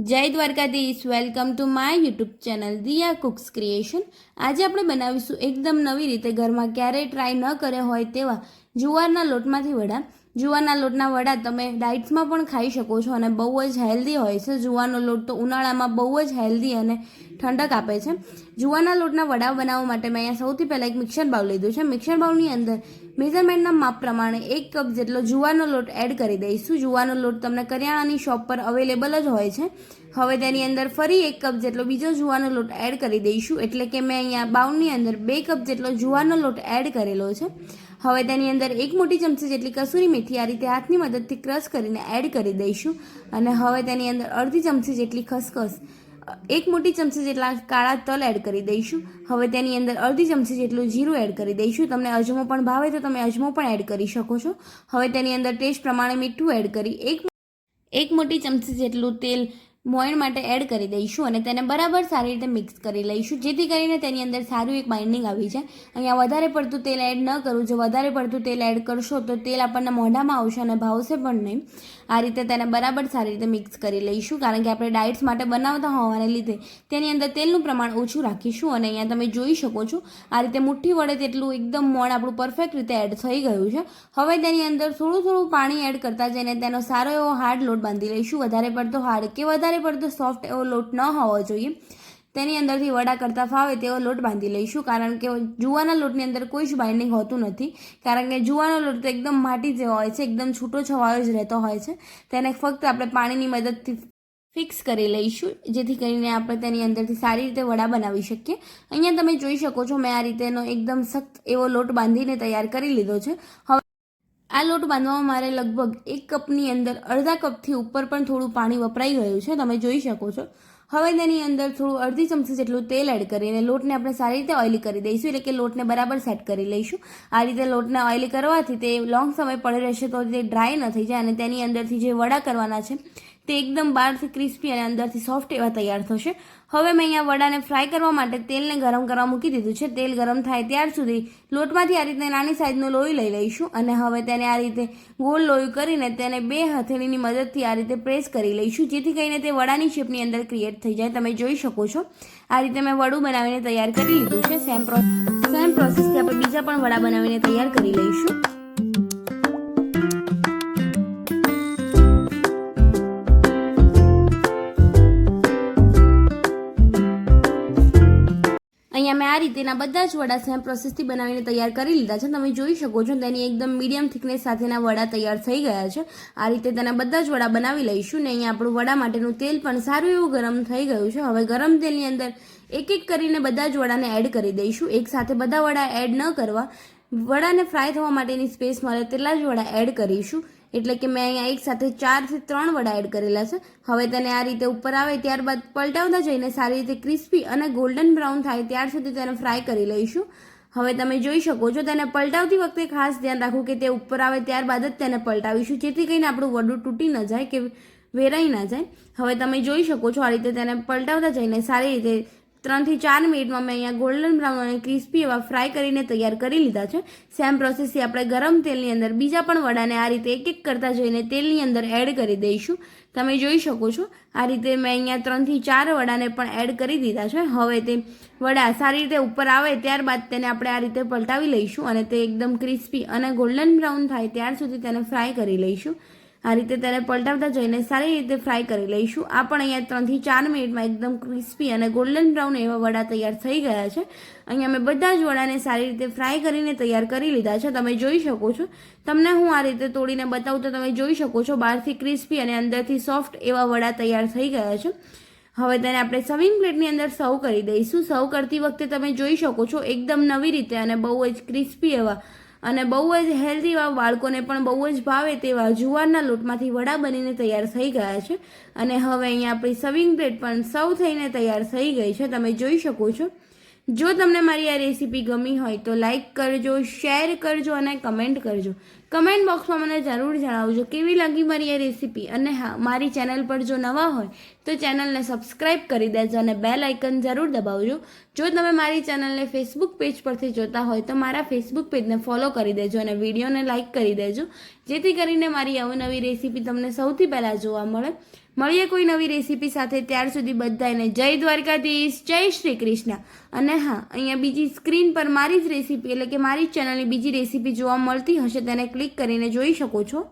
જય Dwarkadhish. Welcome to my YouTube channel Diya cooks creation આજે આપણે બનાવીશું એકદમ નવી રીતે. ઘરમાં ક્યારેય ટ્રાય ન કર્યા હોય તેવા જુવારના લોટમાંથી વડા. જુવારના લોટના વડા તમે ડાયટ્સમાં પણ ખાઈ શકો છો અને બહુ જ હેલ્ધી હોય છે. જુવારનો લોટ તો ઉનાળામાં બહુ જ હેલ્ધી અને ઠંડક આપે છે. જુવારના લોટના વડા બનાવવા માટે મેં અહીંયા સૌથી પહેલાં એક મિક્સર બાઉલ લીધું છે. મિક્સર બાઉલની અંદર મેઝરમેન્ટના માપ પ્રમાણે એક કપ જેટલો જુવારનો લોટ એડ કરી દઈશું. જુવારનો લોટ તમને કરિયાણાની શોપ પર અવેલેબલ જ હોય છે. હવે તેની અંદર ફરી એક કપ જેટલો બીજો જુવારનો લોટ એડ કરી દઈશું. એટલે કે મેં અહીંયા બાઉલની અંદર બે કપ જેટલો જુવારનો લોટ એડ કરેલો છે. હવે તેની અંદર એક મોટી ચમચી જેટલી કસૂરી મેથી આ રીતે હાથની મદદથી ક્રશ કરીને એડ કરી દઈશું. અને હવે તેની અંદર અડધી ચમચી જેટલી ખસખસ, એક મોટી ચમચી જેટલા કાળા તલ એડ કરી દઈશું. હવે તેની અંદર અડધી ચમચી જેટલું જીરું એડ કરી દઈશું. તમને અજમો પણ ભાવે તો તમે અજમો પણ એડ કરી શકો છો. હવે તેની અંદર ટેસ્ટ પ્રમાણે મીઠું એડ કરી, એક એક મોટી ચમચી જેટલું તેલ મોયણ માટે એડ કરી દઈશું અને તેને બરાબર સારી રીતે મિક્સ કરી લઈશું. જેથી કરીને તેની અંદર સારું એક બાઇન્ડિંગ આવી જાય. અહીંયા વધારે પડતું તેલ એડ ન કરું. જો વધારે પડતું તેલ એડ કરશો તો તેલ આપણને મોઢામાં આવશે અને ભાવશે પણ નહીં. આ રીતે તેને બરાબર સારી રીતે મિક્સ કરી લઈશું. કારણ કે આપણે ડાયટ્સ માટે બનાવતા હોવાને લીધે તેની અંદર તેલનું પ્રમાણ ઓછું રાખીશું અને અહીંયા તમે જોઈ શકો છો, આ રીતે મુઠ્ઠી વડે તેટલું એકદમ મોણ આપણું પરફેક્ટ રીતે એડ થઈ ગયું છે. હવે તેની અંદર થોડું થોડું પાણી એડ કરતા જઈને તેનો સારો એવો હાર્ડ લોટ બાંધી લઈશું. વધારે પડતો હાર્ડ કે વધારે પડતો સોફ્ટ એવો લોટ ન હોવો જોઈએ. તેની અંદરથી વડા કરતાં ફાવે તેવો લોટ બાંધી લઈશું. કારણ કે જુવાના લોટની અંદર કોઈ જ બાઇન્ડિંગ હોતું નથી. કારણ કે જુવાનો લોટ તો એકદમ માટી જેવો હોય છે, એકદમ છૂટો છવાયો જ રહેતો હોય છે. તેને ફક્ત આપણે પાણીની મદદથી ફિક્સ કરી લઈશું, જેથી કરીને આપણે તેની અંદરથી સારી રીતે વડા બનાવી શકીએ. અહીંયા તમે જોઈ શકો છો, મેં આ રીતેનો એકદમ સખ્ત એવો લોટ બાંધીને તૈયાર કરી લીધો છે. હવે આ લોટ બાંધવામાં મારે લગભગ એક કપની અંદર, અડધા કપથી ઉપર પણ થોડું પાણી વપરાઈ ગયું છે, તમે જોઈ શકો છો. હવે તેની અંદર થોડું અડધી ચમચી જેટલું તેલ એડ કરીને લોટને આપણે સારી રીતે ઓઇલી કરી દઈશું, એટલે કે લોટને બરાબર સેટ કરી લઈશું. આ રીતે લોટને ઓઇલી કરવાથી તે લોંગ સમય પડે રહેશે, તો તે ડ્રાય ન થઈ જાય અને તેની અંદરથી જે વડા કરવાના છે તે એકદમ બહારથી ક્રિસ્પી અને અંદરથી સોફ્ટ એવા તૈયાર થશે. હવે મેં અહીંયા વડાને ફ્રાય કરવા માટે તેલને ગરમ કરવા મૂકી દીધું છે. તેલ ગરમ થાય ત્યાર સુધી લોટમાંથી આ રીતે નાની સાઈઝનું લોહી લઈ લઈશું અને હવે તેને આ રીતે ગોળ લોહી કરીને તેને બે હથેળીની મદદથી આ રીતે પ્રેસ કરી લઈશું, જેથી કરીને તે વડાની શેપની અંદર ક્રિએટ થઈ જાય. તમે જોઈ શકો છો. આ રીતે મેં વડું બનાવીને તૈયાર કરી લીધું છે. સેમ પ્રોસેસ સેમ પ્રોસેસથી આપણે બીજા પણ વડા બનાવીને તૈયાર કરી લઈશું. મેં આ રીતેના બધા જ વડા સેમ પ્રોસેસથી બનાવીને તૈયાર કરી લીધા છે. તમે જોઈ શકો છો, તેની એકદમ મીડિયમ થિકનેસ સાથેના વડા તૈયાર થઈ ગયા છે. આ રીતે તેના બધા જ વડા બનાવી લઈશું ને અહીંયા આપણું વડા માટેનું તેલ પણ સારું એવું ગરમ થઈ ગયું છે. હવે ગરમ તેલની અંદર એક એક કરીને બધા જ વડાને એડ કરી દઈશું. એક સાથે બધા વડા એડ ન કરવા. વડાને ફ્રાય થવા માટેની સ્પેસ મળે તેટલા જ વડા એડ કરીશું. એટલે કે મેં અહીંયા એક સાથે ચારથી ત્રણ વડા એડ કરેલા છે. હવે તેને આ રીતે ઉપર આવે ત્યારબાદ પલટાવતા જઈને સારી રીતે ક્રિસ્પી અને ગોલ્ડન બ્રાઉન થાય ત્યાર સુધી તેને ફ્રાય કરી લઈશું. હવે તમે જોઈ શકો છો, તેને પલટાવતી વખતે ખાસ ધ્યાન રાખવું કે તે ઉપર આવે ત્યારબાદ જ તેને પલટાવીશું, જેથી કરીને આપણું વડું તૂટી ન જાય કે વેરાઈ ન જાય. હવે તમે જોઈ શકો છો, આ રીતે તેને પલટાવતા જઈને સારી રીતે ત્રણથી ચાર મિનિટમાં મેં અહીંયા ગોલ્ડન બ્રાઉન અને ક્રિસ્પી એવા ફ્રાય કરીને તૈયાર કરી લીધા છે. સેમ પ્રોસેસથી આપણે ગરમ તેલની અંદર બીજા પણ વડાને આ રીતે એક એક કરતા જઈને તેલની અંદર એડ કરી દઈશું. તમે જોઈ શકો છો, આ રીતે મેં અહીંયા ત્રણથી ચાર વડાને પણ એડ કરી દીધા છે. હવે તે વડા સારી રીતે ઉપર આવે ત્યારબાદ તેને આપણે આ રીતે પલટાવી લઈશું અને તે એકદમ ક્રિસ્પી અને ગોલ્ડન બ્રાઉન થાય ત્યાર સુધી તેને ફ્રાય કરી લઈશું. આ રીતે તેને પલટાવતા જઈને સારી રીતે ફ્રાય કરી લઈશું. આ પણ અહીંયા ત્રણથી ચાર મિનિટમાં એકદમ ક્રિસ્પી અને ગોલ્ડન બ્રાઉન એવા વડા તૈયાર થઈ ગયા છે. અહીંયા મેં બધા જ વડાને સારી રીતે ફ્રાય કરીને તૈયાર કરી લીધા છે. તમે જોઈ શકો છો. તમને હું આ રીતે તોડીને બતાવું તો તમે જોઈ શકો છો બહારથી ક્રિસ્પી અને અંદરથી સોફ્ટ એવા વડા તૈયાર થઈ ગયા છે. હવે તેને આપણે સર્વિંગ પ્લેટની અંદર સર્વ કરી દઈશું. સર્વ કરતી વખતે તમે જોઈ શકો છો એકદમ નવી રીતે અને બહુ જ ક્રિસ્પી એવા અને બહુ જ હેલ્ધી બાળકોને પણ બહુ જ ભાવે તેવા જુવારના લોટમાંથી વડા બનીને તૈયાર થઈ ગયા છે. અને હવે અહીંયા આપણી સર્વિંગ પ્લેટ પણ સર્વ થઈને તૈયાર થઈ ગઈ છે. તમે જોઈ શકો છો. જો તમને મારી આ રેસીપી ગમી હોય તો લાઈક કરજો શેર કરજો અને કમેન્ટ કરજો. કમેન્ટ બોક્સમાં મને જરૂર જણાવજો કેવી લાગી મારી આ રેસીપી અને હા, મારી ચેનલ પર જો નવા હોય તો ચેનલને સબસ્ક્રાઈબ કરી દેજો અને બેલ આઇકન જરૂર દબાવજો. જો તમે મારી ચેનલને ફેસબુક પેજ પરથી જોતા હોય તો મારા ફેસબુક પેજને ફોલો કરી દેજો અને વિડીયોને લાઇક કરી દેજો. જેથી કરીને મારી અવનવી રેસીપી તમને સૌથી પહેલાં જોવા મળે. મળીએ કોઈ નવી રેસીપી સાથે ત્યાર સુધી બધાને જય દ્વારકાધીશ, જય શ્રી કૃષ્ણ. અને હા, અહીંયા બીજી સ્ક્રીન પર મારી જ રેસીપી એટલે કે મારી ચેનલની બીજી રેસીપી જોવા મળતી હશે તેને ક્લિક કરીને જોઈ શકો છો.